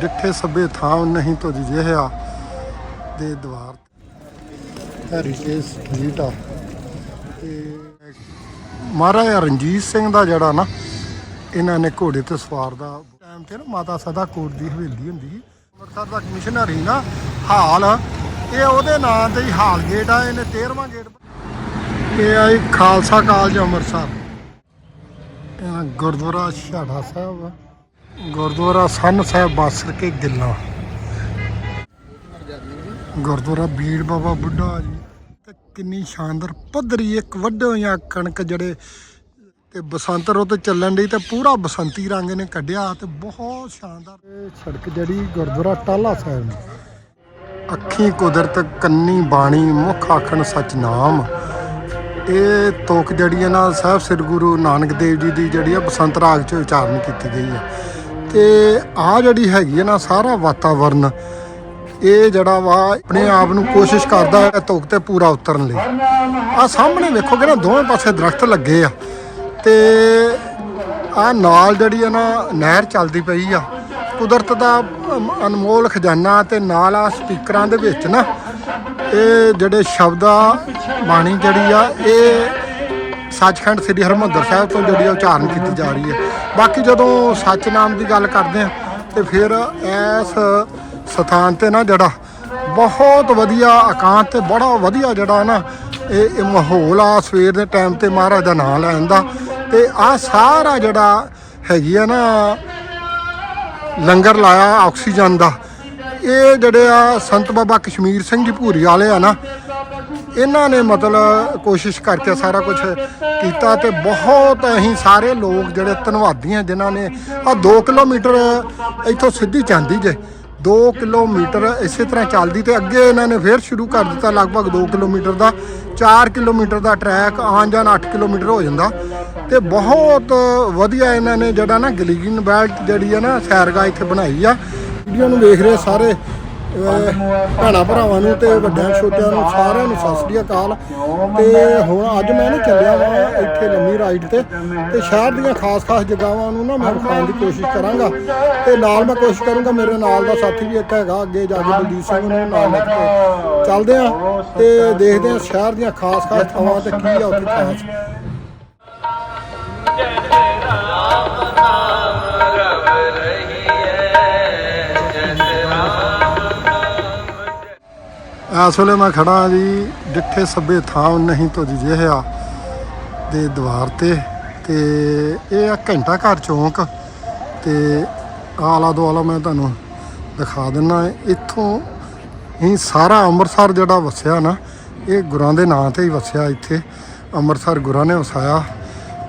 ਡਿੱਠੇ ਸਭੇ ਥਾਂ ਨਹੀਂ ਤੁਝ ਜਿਹਾ ਦੇ ਦਵਾਰ ਹੈਰੀਟੇਜ ਸਟਰੀਟ ਆ। ਤੇ ਮਹਾਰਾਜਾ ਰਣਜੀਤ ਸਿੰਘ ਦਾ ਜਿਹੜਾ ਨਾ, ਇਹਨਾਂ ਨੇ ਘੋੜੇ ਤੇ ਸਵਾਰ ਦਾ ਟਾਈਮ ਤੇ ਨਾ ਮਾਤਾ ਸਦਾ ਕੋਟ ਦੀ ਹਵੇਲੀ ਹੁੰਦੀ ਸੀ। ਅੰਮ੍ਰਿਤਸਰ ਦਾ ਕਮਿਸ਼ਨਰ ਸੀ ਨਾ, ਹਾਲ। ਇਹ ਉਹਦੇ ਨਾਂ ਤੇ ਹੀ ਹਾਲ ਗੇਟ ਆ, ਇਹਨੇ 13ਵਾਂ ਗੇਟ ਇਹ ਆ ਖਾਲਸਾ ਕਾਲਜ ਅੰਮ੍ਰਿਤਸਰ। ਗੁਰਦੁਆਰਾ ਛਾੜਾ ਸਾਹਿਬ ਗੁਰਦੁਆਰਾ ਸੰਨ ਸਾਹਿਬ ਬਾਸਰ ਕੇ ਗਿੱਲਾ। ਗੁਰਦੁਆਰਾ ਬੀੜ ਬਾਬਾ ਬੁੱਢਾ ਜੀ। ਤੇ ਕਿੰਨੀ ਸ਼ਾਨਦਾਰ ਪੱਧਰੀ ਇੱਕ ਵੱਡੇ ਕਣਕ ਜਿਹੜੇ ਤੇ ਬਸੰਤ ਰੁੱਤ ਚੱਲਣ ਲਈ ਤੇ ਪੂਰਾ ਬਸੰਤੀ ਰੰਗ ਨੇ ਕੱਢਿਆ ਤੇ ਬਹੁਤ ਸ਼ਾਨਦਾਰ। ਸੜਕ ਜਿਹੜੀ ਗੁਰਦੁਆਰਾ ਟਾਲਾ ਸਾਹਿਬ ਨੂੰ। ਅੱਖੀ ਕੁਦਰਤ, ਕੰਨੀ ਬਾਣੀ, ਮੁਖ ਆਖਣ ਸਚ ਨਾਮ। ਇਹ ਤੋਕ ਜਿਹੜੀ ਹੈ ਨਾ, ਸਾਹਿਬ ਸ੍ਰੀ ਗੁਰੂ ਨਾਨਕ ਦੇਵ ਜੀ ਦੀ ਜਿਹੜੀ ਆ ਬਸੰਤ ਰਾਗ ਚ ਉਚਾਰਨ ਕੀਤੀ ਗਈ ਹੈ। ਤੇ ਆ ਜਿਹੜੀ ਹੈਗੀ ਹੈ ਨਾ, ਸਾਰਾ ਵਾਤਾਵਰਨ, ਇਹ ਜਿਹੜਾ ਵਾ, ਆਪਣੇ ਆਪ ਨੂੰ ਕੋਸ਼ਿਸ਼ ਕਰਦਾ ਹੈ ਧੁੱਪ ਤੇ ਪੂਰਾ ਉਤਰਨ ਲਈ। ਆ ਸਾਹਮਣੇ ਵੇਖੋਗੇ ਨਾ, ਦੋਵੇਂ ਪਾਸੇ ਦਰਖਤ ਲੱਗੇ ਆ। ਤੇ ਆ ਨਾਲ ਜਿਹੜੀ ਆ ਨਾ, ਨਹਿਰ ਚੱਲਦੀ ਪਈ ਆ। ਕੁਦਰਤ ਦਾ ਅਨਮੋਲ ਖਜ਼ਾਨਾ ਤੇ ਨਾਲ ਆ ਸਪੀਕਰਾਂ ਦੇ ਵਿੱਚ ਨਾ, ਇਹ ਜਿਹੜੇ ਸ਼ਬਦ ਆ, ਬਾਣੀ ਜਿਹੜੀ ਆ, ਇਹ ਸੱਚਖੰਡ ਸ੍ਰੀ ਹਰਮੰਦਰ ਸਾਹਿਬ ਤੋਂ ਜਿਹੜੀ ਆ ਉਚਾਰਨ ਕੀਤੀ ਜਾ ਰਹੀ ਹੈ। ਬਾਕੀ ਜਦੋਂ ਸੱਚ ਨਾਮ ਦੀ ਗੱਲ ਕਰਦੇ ਆ ਤੇ ਫਿਰ ਇਸ ਸਥਾਨ ਤੇ ਨਾ ਜਿਹੜਾ ਬਹੁਤ ਵਧੀਆ ਇਕਾਂਤ ਤੇ ਬੜਾ ਵਧੀਆ ਜਿਹੜਾ ਨਾ ਇਹ ਇਹ ਮਾਹੌਲ ਆ, ਸਵੇਰ ਦੇ ਟਾਈਮ ਤੇ ਮਹਾਰਾਜ ਦਾ ਨਾਮ ਲੈਣ ਦਾ ਤੇ ਆ ਸਾਰਾ ਜਿਹੜਾ ਹੈਗੀ ਆ ਨਾ ਲੰਗਰ ਲਾਇਆ ਆਕਸੀਜਨ ਦਾ। ਇਹ ਜਿਹੜੇ ਆ ਸੰਤ ਬਾਬਾ ਕਸ਼ਮੀਰ ਸਿੰਘ ਜੀ ਭੂਰੀ ਵਾਲੇ ਆ ਨਾ ਇਹਨਾਂ ਨੇ ਮਤਲਬ ਕੋਸ਼ਿਸ਼ ਕਰਕੇ ਸਾਰਾ ਕੁਝ ਕੀਤਾ ਤੇ ਬਹੁਤ ਅਸੀਂ ਸਾਰੇ ਲੋਕ ਜਿਹੜੇ ਧੰਨਵਾਦੀ ਆ ਜਿਨ੍ਹਾਂ ਨੇ ਆ 2 ਕਿਲੋਮੀਟਰ ਇੱਥੋਂ ਸਿੱਧੀ ਜਾਂਦੀ ਜੇ 2 ਕਿਲੋਮੀਟਰ ਇਸੇ ਤਰ੍ਹਾਂ ਚੱਲਦੀ ਤੇ ਅੱਗੇ ਇਹਨਾਂ ਨੇ ਫੇਰ ਸ਼ੁਰੂ ਕਰ ਦਿੱਤਾ ਲਗਭਗ 2 ਕਿਲੋਮੀਟਰ ਦਾ 4 ਕਿਲੋਮੀਟਰ ਦਾ ਟਰੈਕ, ਆਉਣ ਜਾਣ 8 ਕਿਲੋਮੀਟਰ ਹੋ ਜਾਂਦਾ ਤੇ ਬਹੁਤ ਵਧੀਆ ਇਹਨਾਂ ਨੇ ਜਿਹੜਾ ਨਾ ਗਲੀਨ ਬੈਲਟ ਜਿਹੜੀ ਆ ਨਾ ਸੈਰਗਾ ਇੱਥੇ ਬਣਾਈ ਆ। ਵੀਡੀਓ ਨੂੰ ਵੇਖ ਰਹੇ ਸਾਰੇ ਭੈਣਾਂ ਭਰਾਵਾਂ ਨੂੰ ਤੇ ਵੱਡਿਆਂ ਛੋਟਿਆਂ ਨੂੰ ਸਾਰਿਆਂ ਨੂੰ ਸਤਿ ਸ੍ਰੀ ਅਕਾਲ। ਤੇ ਹੁਣ ਅੱਜ ਮੈਂ ਨਾ ਚੱਲਿਆ ਵਾਂ ਇੱਥੇ ਲੰਮੀ ਰਾਈਡ ਤੇ। ਤੇ ਸ਼ਹਿਰ ਦੀਆਂ ਖਾਸ-ਖਾਸ ਜਗ੍ਹਾਵਾਂ ਨੂੰ ਨਾ ਮੈਂ ਵਿਖਾਉਣ ਦੀ ਕੋਸ਼ਿਸ਼ ਕਰਾਂਗਾ। ਤੇ ਨਾਲ ਮੈਂ ਕੋਸ਼ਿਸ਼ ਕਰੂੰਗਾ ਮੇਰੇ ਨਾਲ ਦਾ ਸਾਥੀ ਵੀ ਇੱਕ ਹੈਗਾ ਅੱਗੇ ਜਾ ਕੇ ਬਲਜੀਤ ਸਿੰਘ ਨੂੰ ਨਾਲ ਲੈ ਕੇ ਚੱਲਦੇ ਆ। ਤੇ ਦੇਖਦੇ ਆ ਸ਼ਹਿਰ ਦੀਆਂ ਖਾਸ-ਖਾਸ ਥਾਵਾਂ ਤੇ ਕੀ ਆ ਉੱਥੇ ਖਾਸ। ਇਸ ਵੇਲੇ ਮੈਂ ਖੜਾ ਜੀ ਡਿੱਠੇ ਸਭੇ ਥਾਂ ਨਹੀਂ ਤੁਝ ਜਿਹਾ ਦੇ ਦਵਾਰ ਤੇ। ਤੇ ਇਹ ਆ ਘੰਟਾ ਘਰ ਚੌਂਕ। ਤੇ ਆਲਾ ਦੁਆਲਾ ਮੈਂ ਤੁਹਾਨੂੰ ਦਿਖਾ ਦਿੰਨਾ, ਇੱਥੋਂ ਹੀ ਸਾਰਾ ਅੰਮ੍ਰਿਤਸਰ ਜਿਹੜਾ ਵਸਿਆ ਨਾ, ਇਹ ਗੁਰਾਂ ਦੇ ਨਾਂ ਤੇ ਹੀ ਵਸਿਆ ਇੱਥੇ। ਅੰਮ੍ਰਿਤਸਰ ਗੁਰਾਂ ਨੇ ਵਸਾਇਆ।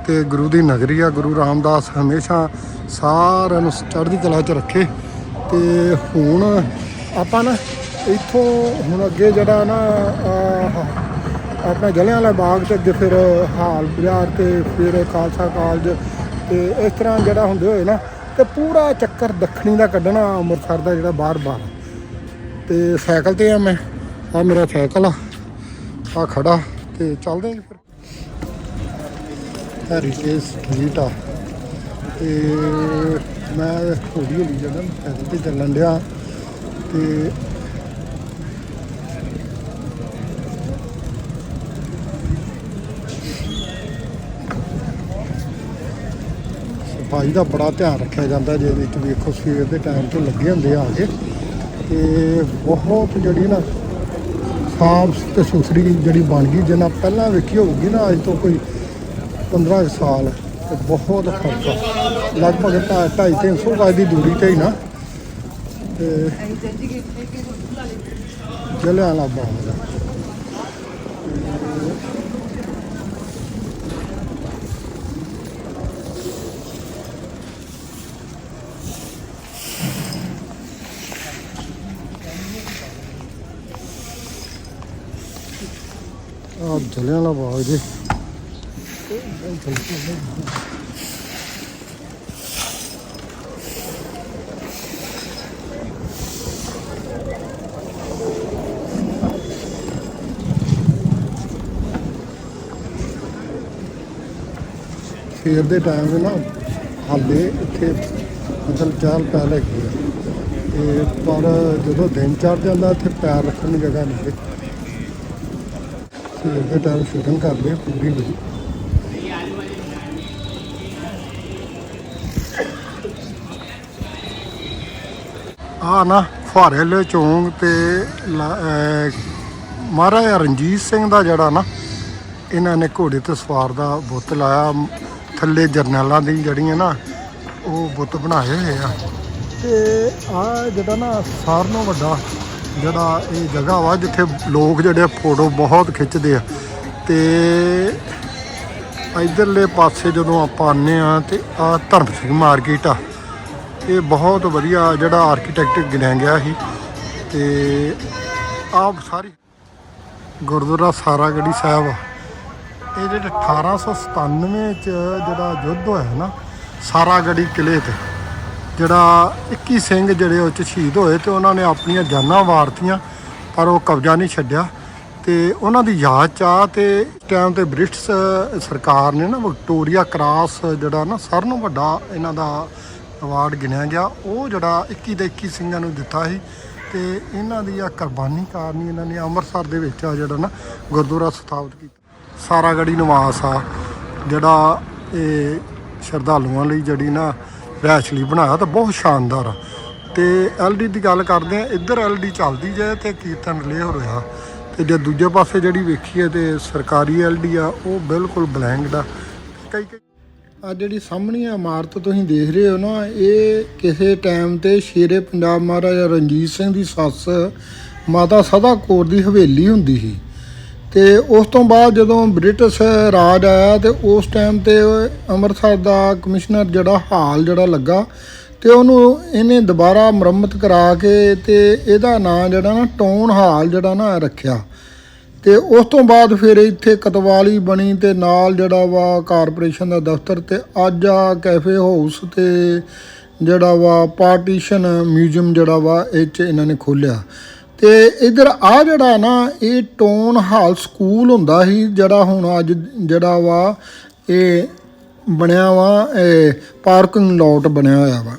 ਤੇ ਗੁਰੂ ਦੀ ਨਗਰੀ ਆ, ਗੁਰੂ ਰਾਮਦਾਸ ਹਮੇਸ਼ਾ ਸਾਰਿਆਂ ਨੂੰ ਚੜ੍ਹਦੀ ਕਲਾ 'ਚ ਰੱਖੇ। ਤੇ ਹੁਣ ਆਪਾਂ ਨਾ ਇੱਥੋਂ ਹੁਣ ਅੱਗੇ ਜਿਹੜਾ ਨਾ ਆਹ, ਆਪਣਾ ਜਲਿਆਂਵਾਲਾ ਬਾਗ ਤੇ ਅੱਗੇ ਫਿਰ ਹਾਲ ਬਾਜ਼ਾਰ ਤੇ ਫਿਰ ਖਾਲਸਾ ਕਾਲਜ ਤੇ ਇਸ ਤਰ੍ਹਾਂ ਜਿਹੜਾ ਹੁੰਦੇ ਹੋਏ ਨਾ ਤੇ ਪੂਰਾ ਚੱਕਰ ਦੱਖਣੀ ਦਾ ਕੱਢਣਾ ਅੰਮ੍ਰਿਤਸਰ ਦਾ ਜਿਹੜਾ ਬਾਹਰ ਬਾਹਰ। ਤੇ ਸਾਈਕਲ ਤੇ ਆ ਮੈਂ ਆ ਮੇਰਾ ਸਾਈਕਲ ਆ ਆ ਖੜਾ ਤੇ ਚੱਲਦੇ ਆਂ ਫਿਰ। ਹੈਰੀਟੇਜ ਸਟਰੀਟ ਆ। ਤੇ ਮੈਂ ਹੌਲੀ ਹੌਲੀ ਜਿਹੜਾ ਨਾ ਸਾਈਕਲ ਤੇ ਚੱਲਣ ਡਿਆ ਤੇ ਸਫ਼ਾਈ ਦਾ ਬੜਾ ਧਿਆਨ ਰੱਖਿਆ ਜਾਂਦਾ ਜੇ ਵਿੱਚ ਵੇਖੋ ਸਵੇਰ ਦੇ ਟਾਈਮ ਤੋਂ ਲੱਗੇ ਹੁੰਦੇ ਆ ਕੇ। ਤੇ ਬਹੁਤ ਜਿਹੜੀ ਨਾ ਸਾਫ਼ ਤੇ ਸੁਥਰੀ ਜਿਹੜੀ ਬਣ ਗਈ ਜਿੰਨਾ ਪਹਿਲਾਂ ਵੇਖੀ ਹੋਊਗੀ ਨਾ ਅੱਜ ਤੋਂ ਕੋਈ 15 ਕੁ ਸਾਲ ਤੇ ਬਹੁਤ ਫ਼ਰਕ ਆ। ਲਗਭਗ 2.5 300 ਗਜ ਦੀ ਦੂਰੀ ਤੇ ਹੀ ਨਾ। ਤੇ ਜਲਿਆਂਵਾਲਾ ਬਾਗ ਦਾ ਆ ਜਲਿਆਂਵਾਲਾ ਬਾਗ ਜੀ ਸਵੇਰ ਦੇ ਟਾਈਮ ਦੇ ਨਾ ਹਾਲੇ ਇੱਥੇ ਮਤਲਬ ਚਾਲ ਪਹਿਲੇ ਕੀ ਆ। ਤੇ ਪਰ ਜਦੋਂ ਦਿਨ ਚੜ ਜਾਂਦਾ, ਇੱਥੇ ਪੈਰ ਰੱਖਣ ਦੀ ਜਗ੍ਹਾ ਨਹੀਂ ਸਵੇਰ ਦੇ ਟਾਈਮ ਸ਼ੂਟਿੰਗ ਕਰਦੇ ਆ ਪੂਰੀ ਵਧੀਆ ਆ ਨਾ ਫੁਹਾਰੇ ਚੌਂਕ ਤੇ ਮਹਾਰਾਜਾ ਰਣਜੀਤ ਸਿੰਘ ਦਾ ਜਿਹੜਾ ਨਾ, ਇਹਨਾਂ ਨੇ ਘੋੜੇ ਤੇ ਸਵਾਰ ਦਾ ਬੁੱਤ ਲਾਇਆ। ਥੱਲੇ ਜਰਨੈਲਾਂ ਦੀ ਜਿਹੜੀਆਂ ਨਾ, ਉਹ ਬੁੱਤ ਬਣਾਏ ਹੋਏ ਆ। ਤੇ ਆ ਜਿਹੜਾ ਨਾ ਸਾਰ ਨੂੰ ਵੱਡਾ ਜਿਹੜਾ ਇਹ ਜਗ੍ਹਾ ਵਾ ਜਿੱਥੇ ਲੋਕ ਜਿਹੜੇ ਫੋਟੋ ਬਹੁਤ ਖਿੱਚਦੇ ਆ। ਤੇ ਇਧਰਲੇ ਪਾਸੇ ਜਦੋਂ ਆਪਾਂ ਆਨੇ ਆ ਤੇ ਆ ਧਰਮ ਸਿੰਘ ਮਾਰਕੀਟ ਆ। ਇਹ ਬਹੁਤ ਵਧੀਆ ਜਿਹੜਾ ਆਰਕੀਟੈਕਟ ਗਿਣਿਆ ਗਿਆ ਸੀ। ਤੇ ਆਪ ਸਾਰੀ ਗੁਰਦੁਆਰਾ ਸਾਰਾਗੜੀ ਸਾਹਿਬ ਆ। ਇਹ ਜਿਹੜੇ 1897 ਚ ਜਿਹੜਾ ਯੁੱਧ ਹੋਇਆ ਨਾ, ਸਾਰਾਗੜੀ ਕਿਲੇ ਤੇ। ਜਿਹੜਾ 21 ਸਿੰਘ ਜਿਹੜੇ ਉਹ ਚ ਸ਼ਹੀਦ ਹੋਏ ਤੇ ਉਹਨਾਂ ਨੇ ਆਪਣੀਆਂ ਜਾਨਾਂ ਵਾਰਤੀਆਂ, ਪਰ ਉਹ ਕਬਜ਼ਾ ਨਹੀਂ ਛੱਡਿਆ ਤੇ ਉਹਨਾਂ ਦੀ ਯਾਦ ਚ ਆ ਤੇ ਟਾਈਮ ਤੇ ਬ੍ਰਿਟਿਸ਼ ਸਰਕਾਰ ਨੇ ਨਾ ਵਿਕਟੋਰੀਆ ਕਰਾਸ ਜਿਹੜਾ ਨਾ ਸਾਰਿਆਂ ਨੂੰ ਵੱਡਾ ਇਹਨਾਂ ਦਾ ਅਵਾਰਡ ਗਿਣਿਆ ਗਿਆ। ਉਹ ਜਿਹੜਾ 21 ਦੇ 21 ਸਿੰਘਾਂ ਨੂੰ ਦਿੱਤਾ ਸੀ ਤੇ ਇਹਨਾਂ ਦੀ ਆ ਕੁਰਬਾਨੀ ਕਾਰਨ ਹੀ ਇਹਨਾਂ ਨੇ ਅੰਮ੍ਰਿਤਸਰ ਦੇ ਵਿੱਚ ਆ ਜਿਹੜਾ ਨਾ ਗੁਰਦੁਆਰਾ ਸਥਾਪਿਤ ਕੀਤਾ। ਸਾਰਾਗੜੀ ਨਿਵਾਸ ਆ, ਜਿਹੜਾ ਇਹ ਸ਼ਰਧਾਲੂਆਂ ਲਈ ਜਿਹੜੀ ਨਾ ਰੈਸ਼ਲੀ ਬਣਾਇਆ ਤਾਂ ਬਹੁਤ ਸ਼ਾਨਦਾਰ ਆ। ਤੇ ਐਲਡੀ ਦੀ ਗੱਲ ਕਰਦੇ ਆ, ਇੱਧਰ ਐਲਡੀ ਚੱਲਦੀ ਜਾਏ ਤੇ ਕੀਰਤਨ ਰਿਲੇ ਹੋ ਰਿਹਾ। ਤੇ ਜੇ ਦੂਜੇ ਪਾਸੇ ਜਿਹੜੀ ਵੇਖੀ ਹੈ ਤੇ ਸਰਕਾਰੀ ਐਲਡੀ ਆ, ਉਹ ਬਿਲਕੁਲ ਬਲੈਂਕਡ ਆ। ਕਈ ਕਈ ਆ ਜਿਹੜੀ ਸਾਹਮਣੀ ਇਮਾਰਤ ਤੁਸੀਂ ਦੇਖ ਰਹੇ ਹੋ ਨਾ, ਇਹ ਕਿਸੇ ਟਾਈਮ ਤੇ ਸ਼ੇਰੇ ਪੰਜਾਬ ਮਹਾਰਾਜਾ ਰਣਜੀਤ ਸਿੰਘ ਦੀ ਸੱਸ ਮਾਤਾ ਸਦਾ ਕੌਰ ਦੀ ਹਵੇਲੀ ਹੁੰਦੀ ਸੀ। ਤੇ ਉਸ ਤੋਂ ਬਾਅਦ ਜਦੋਂ ਬ੍ਰਿਟਿਸ਼ ਰਾਜ ਆਇਆ ਤੇ ਉਸ ਟਾਈਮ ਤੇ ਅੰਮ੍ਰਿਤਸਰ ਦਾ ਕਮਿਸ਼ਨਰ ਜਿਹੜਾ ਹਾਲ ਜਿਹੜਾ ਲੱਗਾ ਤੇ ਉਹਨੂੰ ਇਹਨੇ ਦੁਬਾਰਾ ਮੁਰੰਮਤ ਕਰਾ ਕੇ ਤੇ ਇਹਦਾ ਨਾਂ ਜਿਹੜਾ ਨਾ ਟਾਊਨ ਹਾਲ ਜਿਹੜਾ ਨਾ ਰੱਖਿਆ। ਤੇ ਉਸ ਤੋਂ ਬਾਅਦ ਫਿਰ ਇੱਥੇ ਕਤਵਾਲੀ ਬਣੀ ਤੇ ਨਾਲ ਜਿਹੜਾ ਵਾ ਕਾਰਪੋਰੇਸ਼ਨ ਦਾ ਦਫ਼ਤਰ ਤੇ ਅੱਜ ਆ ਕੈਫੇ ਹਾਊਸ ਤੇ ਜਿਹੜਾ ਵਾ ਪਾਰਟੀਸ਼ਨ ਮਿਊਜ਼ੀਅਮ ਜਿਹੜਾ ਵਾ ਇਹ ਚ ਇਹਨਾਂ ਨੇ ਖੋਲਿਆ ਤੇ ਇਧਰ ਆ ਜਿਹੜਾ ਨਾ, ਇਹ ਟੋਨ ਹਾਲ ਸਕੂਲ ਹੁੰਦਾ ਸੀ, ਜਿਹੜਾ ਹੁਣ ਅੱਜ ਜਿਹੜਾ ਵਾ, ਇਹ ਬਣਿਆ ਵਾ, ਇਹ ਪਾਰਕਿੰਗ ਲੋਟ ਬਣਿਆ ਹੋਇਆ ਵਾ।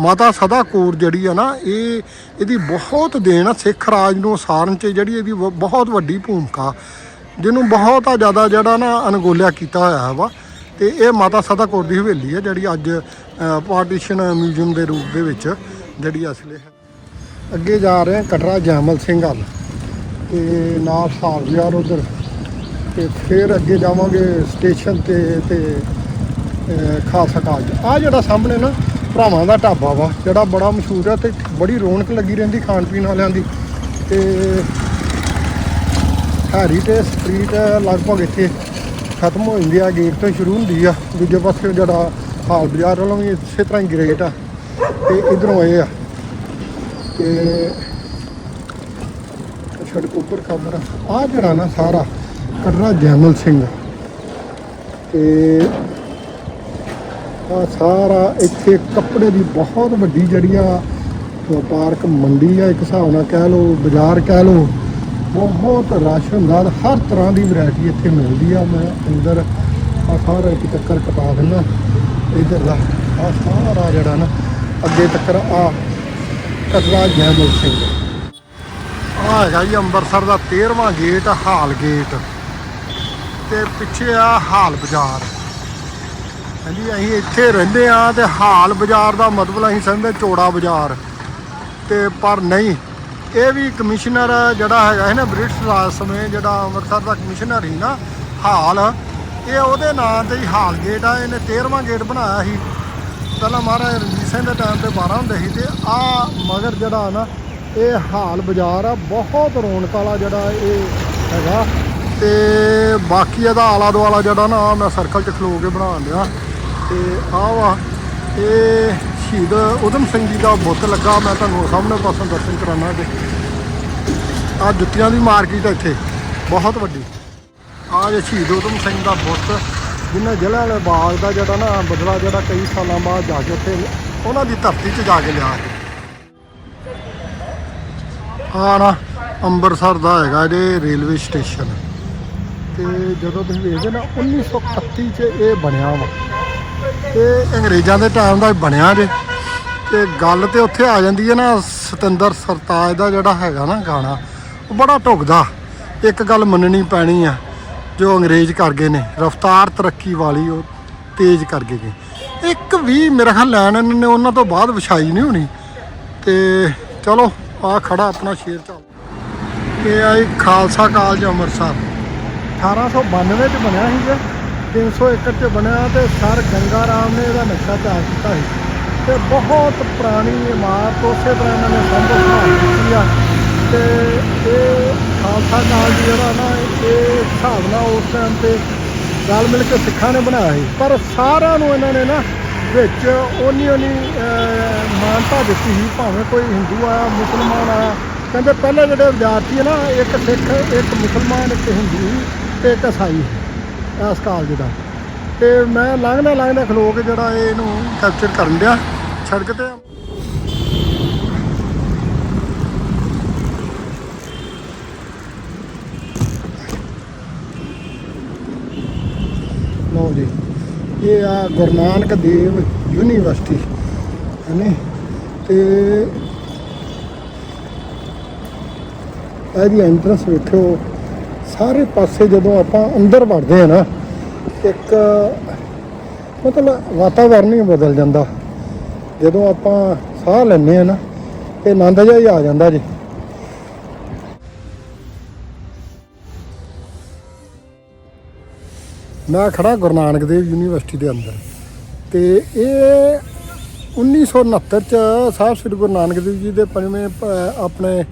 ਮਾਤਾ ਸਦਾ ਕੌਰ ਜਿਹੜੀ ਆ ਨਾ, ਇਹ ਇਹਦੀ ਬਹੁਤ ਦੇਣ ਆ, ਸਿੱਖ ਰਾਜ ਨੂੰ ਸਾਰਨ ਚ ਜਿਹੜੀ ਇਹਦੀ ਬ- ਬਹੁਤ ਵੱਡੀ ਭੂਮਿਕਾ, ਜਿਹਨੂੰ ਬਹੁਤ ਆ ਜ਼ਿਆਦਾ ਜਿਹੜਾ ਨਾ ਅਨਗੋਲਿਆ ਕੀਤਾ ਹੋਇਆ ਵਾ। ਤੇ ਇਹ ਮਾਤਾ ਸਦਾ ਕੌਰ ਦੀ ਹਵੇਲੀ ਹੈ ਜਿਹੜੀ ਅੱਜ ਪਾਰਟੀਸ਼ਨ ਮਿਊਜ਼ੀਅਮ ਦੇ ਰੂਪ ਦੇ ਵਿੱਚ ਜਿਹੜੀ ਅਸਲੇ ਹੈ। ਅੱਗੇ ਜਾ ਰਹੇ ਹਾਂ ਕਟਰਾ ਜੈਮਲ ਸਿੰਘ ਹਲ ਤੇ ਨਾਲ ਸਾਹਿਬ ਯਾਰ ਉਧਰ। ਤੇ ਫਿਰ ਅੱਗੇ ਜਾਵਾਂਗੇ ਸਟੇਸ਼ਨ ਤੇ ਤੇ ਖਾਲਸਾ ਕਾਲਜ। ਆ ਜਿਹੜਾ ਸਾਹਮਣੇ ਨਾ ਭਰਾਵਾਂ ਦਾ ਢਾਬਾ ਵਾ, ਜਿਹੜਾ ਬੜਾ ਮਸ਼ਹੂਰ ਹੈ ਤੇ ਬੜੀ ਰੌਣਕ ਲੱਗੀ ਰਹਿੰਦੀ ਖਾਣ ਪੀਣ ਵਾਲਿਆਂ ਦੀ। ਤੇ ਹੈਰੀਟੇਜ ਸਟਰੀਟ ਲਗਭਗ ਇੱਥੇ ਖਤਮ ਹੋ ਜਾਂਦੀ ਆ ਗੇਟ ਤੋਂ ਸ਼ੁਰੂ ਹੁੰਦੀ ਆ। ਦੂਜੇ ਪਾਸੇ ਜਿਹੜਾ ਹਾਲ ਬਾਜ਼ਾਰ ਵੱਲੋਂ ਵੀ ਇਸੇ ਤਰ੍ਹਾਂ ਹੀ ਗ੍ਰੇਟ ਆ। ਤੇ ਇਧਰੋਂ ਇਹ ਆ। ਤੇ ਸੜਕ ਉੱਪਰ ਕਮਰਾ, ਆ ਜਿਹੜਾ ਨਾ ਸਾਰਾ ਕਟਰਾ ਜੈਮਲ ਸਿੰਘ। ਤੇ ਆ ਸਾਰਾ ਇੱਥੇ ਕੱਪੜੇ ਦੀ ਬਹੁਤ ਵੱਡੀ ਜਿਹੜੀ ਆ ਵਪਾਰਕ ਮੰਡੀ ਆ, ਇੱਕ ਹਿਸਾਬ ਨਾਲ ਕਹਿ ਲਓ, ਬਾਜ਼ਾਰ ਕਹਿ ਲਓ। ਬਹੁਤ ਰਸ਼ ਹੁੰਦਾ ਹਰ ਤਰ੍ਹਾਂ ਦੀ ਵੈਰਾਈਟੀ ਇੱਥੇ ਮਿਲਦੀ ਆ। ਮੈਂ ਅੰਦਰ ਆ ਸਾਰਾ ਇੱਕ ਚੱਕਰ ਕਟਾ ਦਿੰਦਾ। ਇਧਰ ਦਾ ਆ ਸਾਰਾ ਜਿਹੜਾ ਨਾ, ਅੱਗੇ ਤੱਕ ਆ ਕਟਰਾ ਜੈਮਲ ਸਿੰਘ। ਆ ਹੈਗਾ ਜੀ ਅੰਮ੍ਰਿਤਸਰ ਦਾ 13ਵਾਂ ਗੇਟ, ਹਾਲ ਗੇਟ। ਤੇ ਪਿੱਛੇ ਆ ਹਾਲ ਬਾਜ਼ਾਰ। ਹਾਂਜੀ, ਅਸੀਂ ਇੱਥੇ ਰਹਿੰਦੇ ਆ ਤੇ ਹਾਲ ਬਾਜ਼ਾਰ ਦਾ ਮਤਲਬ ਅਸੀਂ ਸਮਝਦੇ ਚੋੜਾ ਬਾਜ਼ਾਰ। ਤੇ ਪਰ ਨਹੀਂ, ਇਹ ਵੀ ਕਮਿਸ਼ਨਰ ਜਿਹੜਾ ਹੈਗਾ ਹੈ ਨਾ, ਬ੍ਰਿਟਿਸ਼ ਰਾਜ ਸਮੇਂ ਜਿਹੜਾ ਅੰਮ੍ਰਿਤਸਰ ਦਾ ਕਮਿਸ਼ਨਰ ਸੀ ਨਾ, ਹਾਲ, ਇਹ ਉਹਦੇ ਨਾਂ ਤੇ ਹੀ ਹਾਲ ਗੇਟ ਆ, ਇਹਨੇ 13ਵਾਂ ਗੇਟ ਬਣਾਇਆ ਸੀ। ਪਹਿਲਾਂ ਮਹਾਰਾਜ ਰਣਜੀਤ ਸਿੰਘ ਦੇ ਟਾਈਮ ਤੇ 12 ਹੁੰਦੇ ਸੀ ਤੇ ਆ ਮਗਰ ਜਿਹੜਾ ਨਾ ਇਹ ਹਾਲ ਬਾਜ਼ਾਰ ਆ, ਬਹੁਤ ਰੌਣਕ ਵਾਲਾ ਜਿਹੜਾ ਇਹ ਹੈਗਾ। ਤੇ ਬਾਕੀ ਇਹਦਾ ਆਲਾ ਦੁਆਲਾ ਜਿਹੜਾ ਨਾ, ਆਹ ਮੈਂ ਸਰਕਲ 'ਚ ਖਲੋ ਕੇ ਬਣਾ ਲਿਆ। ਤੇ ਆਹ ਵਾ, ਇਹ ਸ਼ਹੀਦ ਉਦਮ ਸਿੰਘ ਜੀ ਦਾ ਬੁੱਤ ਲੱਗਾ, ਮੈਂ ਤੁਹਾਨੂੰ ਸਾਹਮਣੇ ਪਾਸੋਂ ਦਰਸ਼ਨ ਕਰਾਉਣਾ ਤੇ ਆ ਜੁੱਤੀਆਂ ਦੀ ਮਾਰਕੀਟ ਹੈ ਇੱਥੇ, ਬਹੁਤ ਵੱਡੀ। ਆ ਜੇ ਸ਼ਹੀਦ ਉਦਮ ਸਿੰਘ ਦਾ ਬੁੱਤ ਜਿਹਨੇ ਜ਼ਿਲ੍ਹਾ ਵਾਲੇ ਬਾਗ ਦਾ ਜਿਹੜਾ ਨਾ, ਬਦਲਾ ਜਿਹੜਾ ਕਈ ਸਾਲਾਂ ਬਾਅਦ ਜਾ ਕੇ ਉੱਥੇ ਉਹਨਾਂ ਦੀ ਧਰਤੀ 'ਚ ਜਾ ਕੇ ਲਿਆ ਆ ਨਾ, ਅੰਮ੍ਰਿਤਸਰ ਦਾ ਹੈਗਾ ਜੇ ਰੇਲਵੇ ਸਟੇਸ਼ਨ। ਤੇ ਜਦੋਂ ਤੁਸੀਂ ਵੇਖਦੇ ਨਾ 1931 ਚ ਇਹ ਬਣਿਆ ਵਾ। ਤੇ ਅੰਗਰੇਜ਼ਾਂ ਦੇ ਟਾਈਮ ਦਾ ਬਣਿਆ ਜੇ। ਤੇ ਗੱਲ ਤੇ ਉੱਥੇ ਆ ਜਾਂਦੀ ਹੈ ਨਾ, ਸਤਿੰਦਰ ਸਰਤਾਜ ਦਾ ਜਿਹੜਾ ਹੈਗਾ ਨਾ ਗਾਣਾ, ਉਹ ਬੜਾ ਢੁਕਦਾ। ਇੱਕ ਗੱਲ ਮੰਨਣੀ ਪੈਣੀ ਆ। ਜੋ ਅੰਗਰੇਜ਼ ਕਰ ਗਏ ਨੇ। ਰਫਤਾਰ ਤਰੱਕੀ ਵਾਲੀ ਉਹ ਤੇਜ਼ ਕਰ ਗਏ ਗਏ ਇੱਕ ਵੀ ਮੇਰਾ ਖਿਆਲ ਲੈਣ ਇਹਨਾਂ ਨੇ ਉਹਨਾਂ ਤੋਂ ਬਾਅਦ ਵਿਛਾਈ ਨਹੀਂ ਹੋਣੀ। ਤੇ ਚਲੋ ਆ ਖੜਾ ਆਪਣਾ ਸ਼ੇਰ ਚੱਲ। ਇਹ ਆਈ ਖਾਲਸਾ ਕਾਲਜ ਅੰਮ੍ਰਿਤਸਰ। 1892 ਚ ਬਣਿਆ ਸੀਗਾ 300 ਏਕੜ ਚ ਬਣਿਆ ਤੇ ਸਰ ਗੰਗਾ ਰਾਮ ਨੇ ਇਹਦਾ ਨਕਸ਼ਾ ਤਿਆਰ ਕੀਤਾ ਸੀ। ਤੇ ਬਹੁਤ ਪੁਰਾਣੀ ਇਮਾਰਤ ਉਸੇ ਤਰ੍ਹਾਂ ਇਹਨਾਂ ਨੇ ਸੰਭਲ ਸੰਭਾਲ ਕੀਤੀ ਆ। ਤੇ ਇਹ ਖਾਲਸਾ ਕਾਲਜ ਜਿਹੜਾ ਨਾ, ਇਹ ਹਿਸਾਬ ਨਾਲ ਉਸ ਟਾਈਮ ਤੇ ਰਲ ਮਿਲ ਕੇ ਸਿੱਖਾਂ ਨੇ ਬਣਾਇਆ ਸੀ। ਪਰ ਸਾਰਿਆਂ ਨੂੰ ਇਹਨਾਂ ਨੇ ਨਾ ਵਿੱਚ ਓਨੀ ਓਨੀ ਮਾਨਤਾ ਦਿੱਤੀ ਸੀ, ਭਾਵੇਂ ਕੋਈ ਹਿੰਦੂ ਆ, ਮੁਸਲਮਾਨ ਆ। ਕਹਿੰਦੇ ਪਹਿਲੇ ਜਿਹੜੇ ਵਿਦਿਆਰਥੀ ਹੈ ਨਾ, ਇੱਕ ਸਿੱਖ, ਇੱਕ ਮੁਸਲਮਾਨ, ਇੱਕ ਹਿੰਦੂ ਤੇ ਇੱਕ ਈਸਾਈ ਇਸ ਕਾਲਜ ਦਾ। ਤੇ ਮੈਂ ਲੰਘਦਾ ਲੰਘਦਾ ਖਲੋ ਕੇ ਜਿਹੜਾ ਇਹਨੂੰ ਕੈਪਚਰ ਕਰਨ ਡਿਆ, ਸੜਕ ਤੇ ਲਓ ਜੀ ਇਹ ਆ ਗੁਰੂ ਨਾਨਕ ਦੇਵ ਯੂਨੀਵਰਸਿਟੀ ਹੈ ਤੇ ਇਹਦੀ ਐਂਟਰੈਂਸ ਵੇਖਿਓ, ਸਾਰੇ ਪਾਸੇ ਜਦੋਂ ਆਪਾਂ ਅੰਦਰ ਵੜਦੇ ਆ ਨਾ, ਇੱਕ ਮਤਲਬ ਵਾਤਾਵਰਨ ਹੀ ਬਦਲ ਜਾਂਦਾ। ਜਦੋਂ ਆਪਾਂ ਸਾਹ ਲੈਂਦੇ ਆ ਨਾ, ਤੇ ਆਨੰਦ ਜਿਹਾ ਹੀ ਆ ਜਾਂਦਾ ਜੀ। ਮੈਂ ਖੜਾ ਗੁਰੂ ਨਾਨਕ ਦੇਵ ਯੂਨੀਵਰਸਿਟੀ ਦੇ ਅੰਦਰ। ਤੇ ਇਹ 1969 ਚ ਸਾਹਿਬ ਸ੍ਰੀ ਗੁਰੂ ਨਾਨਕ ਦੇਵ ਜੀ ਦੇ ਪੰਜਵੇਂ ਪ- ਆਪਣੇ